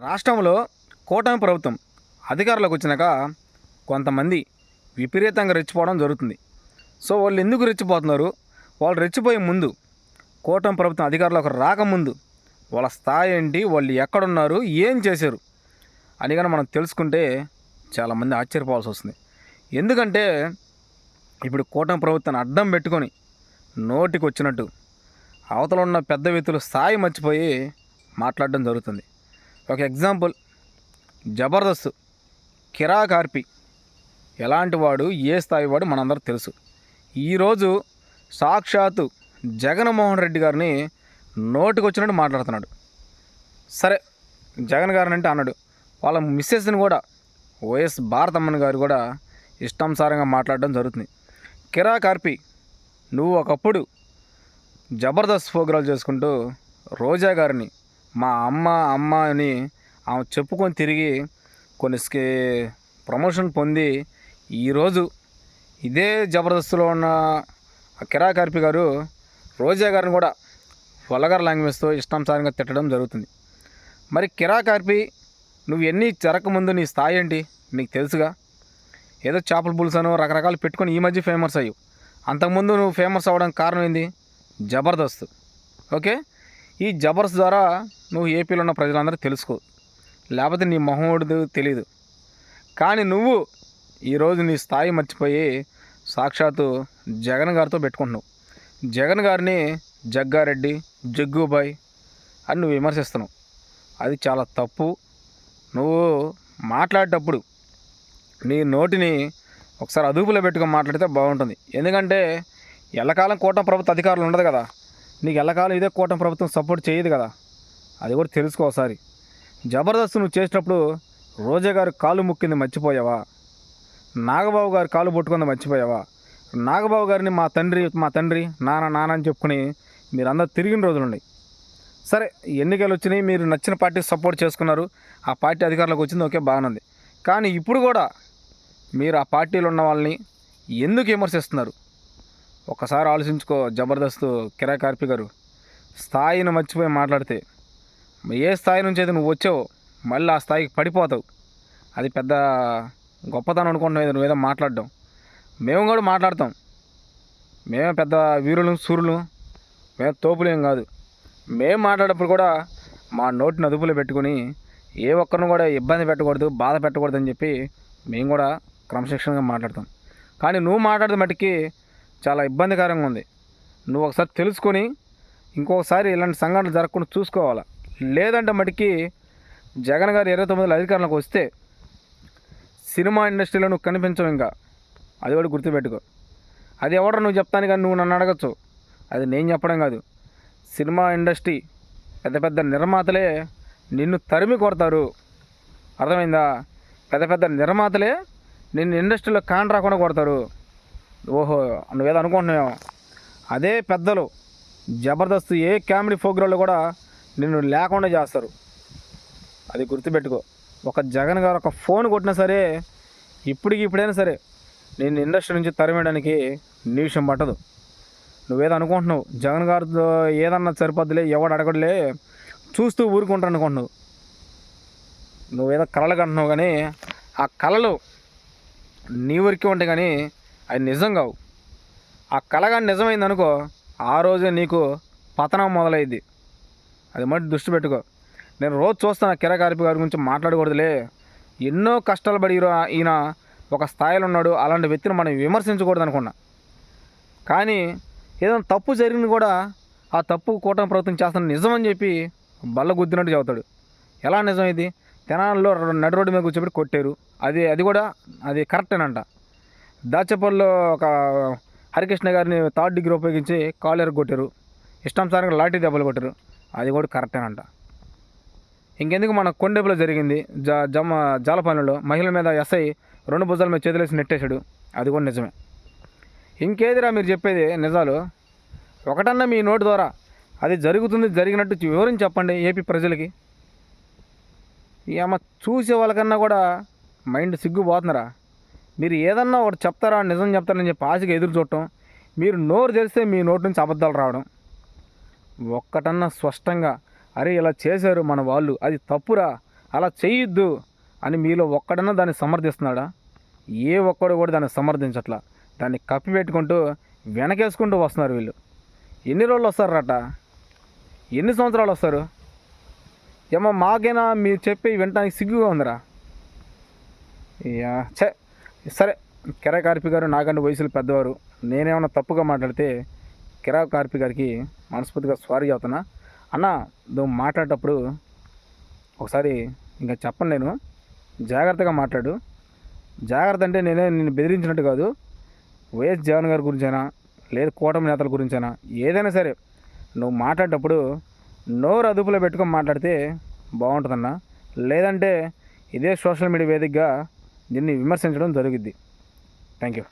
రాష్ట్రంలో కూటమి ప్రభుత్వం అధికారంలోకి వచ్చినాక కొంతమంది విపరీతంగా రెచ్చిపోవడం జరుగుతుంది. సో వాళ్ళు ఎందుకు రెచ్చిపోతున్నారు? వాళ్ళు రెచ్చిపోయే ముందు కూటమి ప్రభుత్వం అధికారంలోకి రాకముందు వాళ్ళ స్థాయి ఏంటి? వాళ్ళు ఎక్కడున్నారు? ఏం చేశారు? అని కానీ మనం తెలుసుకుంటే చాలామంది ఆశ్చర్యపోవాల్సి వస్తుంది. ఎందుకంటే ఇప్పుడు కూటమి ప్రభుత్వాన్ని అడ్డం పెట్టుకొని నోటికి వచ్చినట్టు అవతల ఉన్న పెద్ద వ్యక్తులు స్థాయి మర్చిపోయి మాట్లాడడం జరుగుతుంది. ఒక ఎగ్జాంపుల్. జబర్దస్త్ కిరాకార్పి ఎలాంటి వాడు ఏ స్థాయి వాడు మనందరూ తెలుసు. ఈరోజు సాక్షాత్తు జగన్మోహన్ రెడ్డి గారిని నోటికి వచ్చినట్టు మాట్లాడుతున్నాడు. సరే జగన్ గారిని అంటే అన్నాడు. వాళ్ళ మిస్సెస్ని కూడా వైఎస్ భారతమ్మన్ గారు కూడా ఇష్టానుసారంగా మాట్లాడడం జరుగుతుంది. కిరా కార్పి నువ్వు ఒకప్పుడు జబర్దస్త్ ప్రోగ్రాలు చేసుకుంటూ రోజా గారిని మా అమ్మ అమ్మ అని ఆమె చెప్పుకొని తిరిగి కొన్ని స్కే ప్రమోషన్ పొంది ఈరోజు ఇదే జబర్దస్త్లో ఉన్న ఆ కిరా కార్పి గారు రోజా గారిని కూడా వల్లగారు లాంగ్వేజ్తో ఇష్టానుసారంగా తిట్టడం జరుగుతుంది. మరి కిరా కార్పి నువ్వు ఎన్ని జరగకముందు నీ స్థాయి ఏంటి? నీకు తెలుసుగా? ఏదో చేపల పులుసను రకరకాలు పెట్టుకొని ఈ మధ్య ఫేమస్ అయ్యావు. అంతకుముందు నువ్వు ఫేమస్ అవ్వడానికి కారణం ఏంది? జబర్దస్త్. ఓకే? ఈ జబర్స్ ద్వారా నువ్వు ఏపీలో ఉన్న ప్రజలందరూ తెలుసుకో. లేకపోతే నీ మొహముడు తెలియదు కానీ నువ్వు ఈరోజు నీ స్థాయి మర్చిపోయి సాక్షాత్తు జగన్ గారితో పెట్టుకుంటున్నావు. జగన్ గారిని జగ్గారెడ్డి జగ్గుబాయ్ అని నువ్వు విమర్శిస్తున్నావు. అది చాలా తప్పు. నువ్వు మాట్లాడేటప్పుడు నీ నోటిని ఒకసారి అదుపులో పెట్టుకొని మాట్లాడితే బాగుంటుంది. ఎందుకంటే ఎల్లకాలం కూటమి ప్రభుత్వ అధికారులు ఉండదు కదా. నీకు ఎల్లకాలం ఇదే కూటమి ప్రభుత్వం సపోర్ట్ చేయదు కదా. అది కూడా తెలుసుకో ఒకసారి. జబర్దస్త్ నువ్వు చేసినప్పుడు రోజా గారు కాలు ముక్కింది మర్చిపోయావా? నాగబాబు గారు కాలు పట్టుకుంది మర్చిపోయావా? నాగబాబు గారిని మా తండ్రి మా తండ్రి నాన్న నాన్న అని చెప్పుకుని మీరందరూ తిరిగిన రోజులు ఉన్నాయి. సరే ఎన్నికలు వచ్చినాయి మీరు నచ్చిన పార్టీ సపోర్ట్ చేసుకున్నారు. ఆ పార్టీ అధికారులకు వచ్చింది ఓకే బాగానుంది కానీ ఇప్పుడు కూడా మీరు ఆ పార్టీలో ఉన్న వాళ్ళని ఎందుకు విమర్శిస్తున్నారు? ఒకసారి ఆలోచించుకో జబర్దస్త్ కిరా కార్పి గారు. స్థాయిని మర్చిపోయి మాట్లాడితే ఏ స్థాయి నుంచి అయితే నువ్వు వచ్చావో మళ్ళీ ఆ స్థాయికి పడిపోతావు. అది పెద్ద గొప్పతనం అనుకుంటున్నావు నువ్వేదో మాట్లాడడం. మేము కూడా మాట్లాడతాం. మేమే పెద్ద వీరులు సూర్యులు మేము తోపులేం కాదు. మేము మాట్లాడేటప్పుడు కూడా మా నోటిని అదుపులో పెట్టుకుని ఏ ఒక్కరిని కూడా ఇబ్బంది పెట్టకూడదు బాధ పెట్టకూడదు అని చెప్పి మేము కూడా క్రమశిక్షణగా మాట్లాడతాం. కానీ నువ్వు మాట్లాడితే మట్టుకి చాలా ఇబ్బందికరంగా ఉంది. నువ్వు ఒకసారి తెలుసుకొని ఇంకొకసారి ఇలాంటి సంఘటనలు జరగకుండా చూసుకోవాలి? లేదంటే మటుకి జగన్ గారు ఇరవై తొమ్మిదిలో అధికారంలోకి వస్తే సినిమా ఇండస్ట్రీలో నువ్వు కనిపించవు ఇంకా. అది కూడా గుర్తుపెట్టుకో. అది ఎవడో నువ్వు చెప్తాను కానీ నువ్వు నన్ను అడగచ్చు. అది నేను చెప్పడం కాదు. సినిమా ఇండస్ట్రీ పెద్ద పెద్ద నిర్మాతలే నిన్ను తరిమి కొడతారు. అర్థమైందా? పెద్ద పెద్ద నిర్మాతలే నిన్ను ఇండస్ట్రీలో కాన్ రాకుండా కొడతారు. ఓహో నువ్వేదో అనుకుంటున్నావు అదే పెద్దలు. జబర్దస్త్ ఏ కామెడీ ప్రోగ్రాంలో కూడా నిన్ను లేకుండా చేస్తారు. అది గుర్తుపెట్టుకో. ఒక జగన్ గారు ఒక ఫోన్ కొట్టినా సరే ఇప్పటికి ఇప్పుడైనా సరే నేను ఇండస్ట్రీ నుంచి తరిమేయడానికి నిమిషం పట్టదు. నువ్వేదో అనుకుంటున్నావు. జగన్ గారితో ఏదన్నా సరిపోద్దులే ఎవడు అడగడులే చూస్తూ ఊరుకుంటాను అనుకుంటున్నావు. నువ్వేదో కళలు కంటున్నావు కానీ ఆ కళలు నీ వరకే ఉంటాయి కానీ అవి నిజం కావు. ఆ కళ కానీ నిజమైంది అనుకో ఆ రోజే నీకు పతనం మొదలైద్ది. అది మట్టి దృష్టి పెట్టుకో. నేను రోజు చూస్తాను కిరా గారి గురించి మాట్లాడకూడదులే. ఎన్నో కష్టాలు పడి ఈయన ఒక స్థాయిలో ఉన్నాడు. అలాంటి వ్యక్తిని మనం విమర్శించకూడదు అనుకున్నా. కానీ ఏదైనా తప్పు జరిగింది కూడా ఆ తప్పు కూటమి ప్రభుత్వం చేస్తున్న నిజం అని చెప్పి బల్ల గుద్దినట్టు చెబుతాడు. ఎలా నిజం ఇది తెనాలలో నడి రోడ్డు మీద కూర్చోబెట్టి కొట్టారు. అది అది కూడా అది కరెక్టేనంట. దాచపల్లిలో ఒక హరికృష్ణ గారిని థర్డ్ డిగ్రీ ఉపయోగించి కాలు కొట్టారు ఇష్టానుసారంగా లాఠీ దెబ్బలు కొట్టారు. అది కూడా కరెక్టేనంట. ఇంకెందుకు మన కొండేపులో జరిగింది? జ జమ జాలపాలెంలో మహిళల మీద ఎస్ఐ రెండు భుజాల మీద చేతులేసి నెట్టేశాడు. అది కూడా నిజమే. ఇంకేదిరా మీరు చెప్పేది నిజాలు? ఒకటన్నా మీ నోటి ద్వారా అది జరుగుతుంది జరిగినట్టు వివరించి చెప్పండి ఏపీ ప్రజలకి. ఏమ చూసే వాళ్ళకన్నా కూడా మైండ్ సిగ్గుపోతున్నారా మీరు ఏదన్నా ఒకటి చెప్తారా నిజం చెప్తారని చెప్పి ఆశగా ఎదురు చూడటం మీరు నోరు తెలిస్తే మీ నోటి నుంచి అబద్ధాలు రావడం. ఒక్కటన్నా స్పష్టంగా అరే ఇలా చేశారు మన వాళ్ళు అది తప్పురా అలా చేయొద్దు అని మీలో ఒక్కడన్నా దాన్ని సమర్థిస్తున్నాడా? ఏ ఒక్కడు కూడా దాన్ని సమర్థించట్లా. దాన్ని కప్పి పెట్టుకుంటూ వెనకేసుకుంటూ వస్తున్నారు వీళ్ళు. ఎన్ని రోజులు వస్తారట? ఎన్ని సంవత్సరాలు వస్తారు? ఏమో మాకైనా మీరు చెప్పి వినటానికి సిగ్గుగా ఉందిరా. యా చే సరే కిరా కార్పి గారు నాకంటే వయసులో పెద్దవారు. నేనేమన్నా తప్పుగా మాట్లాడితే కిరా కార్పి గారికి మనస్ఫూర్తిగా సారీ అవుతున్నా అన్న నువ్వు మాట్లాడేటప్పుడు ఒకసారి ఇంకా చెప్పను నేను. జాగ్రత్తగా మాట్లాడు. జాగ్రత్త అంటే నేనే నేను బెదిరించినట్టు కాదు. వైఎస్ జగన్ గారి గురించైనా లేదు కూటమి నేతల గురించైనా ఏదైనా సరే నువ్వు మాట్లాడేటప్పుడు నోరు అదుపులో పెట్టుకొని మాట్లాడితే బాగుంటుందన్న. లేదంటే ఇదే సోషల్ మీడియా వేదికగా దీన్ని విమర్శించడం జరుగుద్ది. Thank you